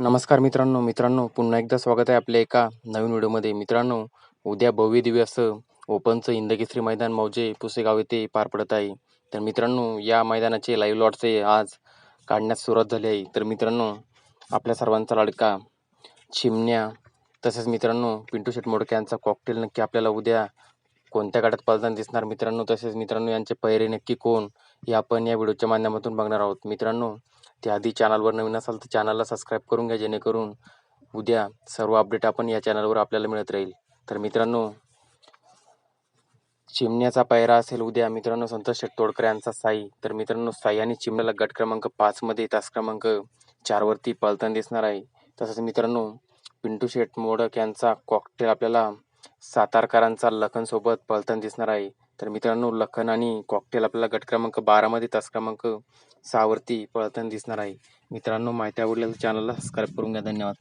नमस्कार मित्रांनो मित्रांनो पुन्हा एकदा स्वागत आहे आपल्या एका नवीन व्हिडिओमध्ये. मित्रांनो उद्या भव्य दिव्य असं ओपनचं इंदकेसरी मैदान मौजे पुसेगाव येथे पार पडत आहे. तर मित्रांनो या मैदानाचे लाईव्ह लॉटचे आज काढण्यास सुरुवात झाली आहे. तर मित्रांनो आपल्या सर्वांचा लाडका चिमण्या तसेच मित्रांनो पिंटू शेट मोडक्यांचा कॉकटेल नक्की आपल्याला उद्या कोणत्या गाड्यात पळताना दिसणार मित्रांनो? तसेच मित्रांनो यांचे पहिरे नक्की कोण? हे आपण या व्हिडिओच्या माध्यमातून बघणार आहोत. मित्रांनो त्याआधी चॅनलवर नवीन असाल तर चॅनलला सबस्क्राईब करून घ्या जेणेकरून उद्या सर्व अपडेट आपण या चॅनलवर आपल्याला मिळत राहील. तर मित्रांनो चिमण्याचा पायरा असेल उद्या. मित्रांनो संतोष शेठ तोडकर यांचा साई. तर मित्रांनो साई आणि चिमण्याला गट क्रमांक पाचमध्ये तास क्रमांक चारवरती पळताना दिसणार आहे. तसंच मित्रांनो पिंटू शेट मोडक यांचा कॉकटेल आपल्याला सातारकरांचा लखनसोबत पळताना दिसणार आहे. तर मित्रांनो लखन आणि कॉकटेल आपल्याला गट क्रमांक बारामध्ये तास क्रमांक सहावरती पळताना दिसणार आहे. मित्रांनो माहिती आवडल्यास चॅनलला सबस्क्राईब करून घ्या. धन्यवाद.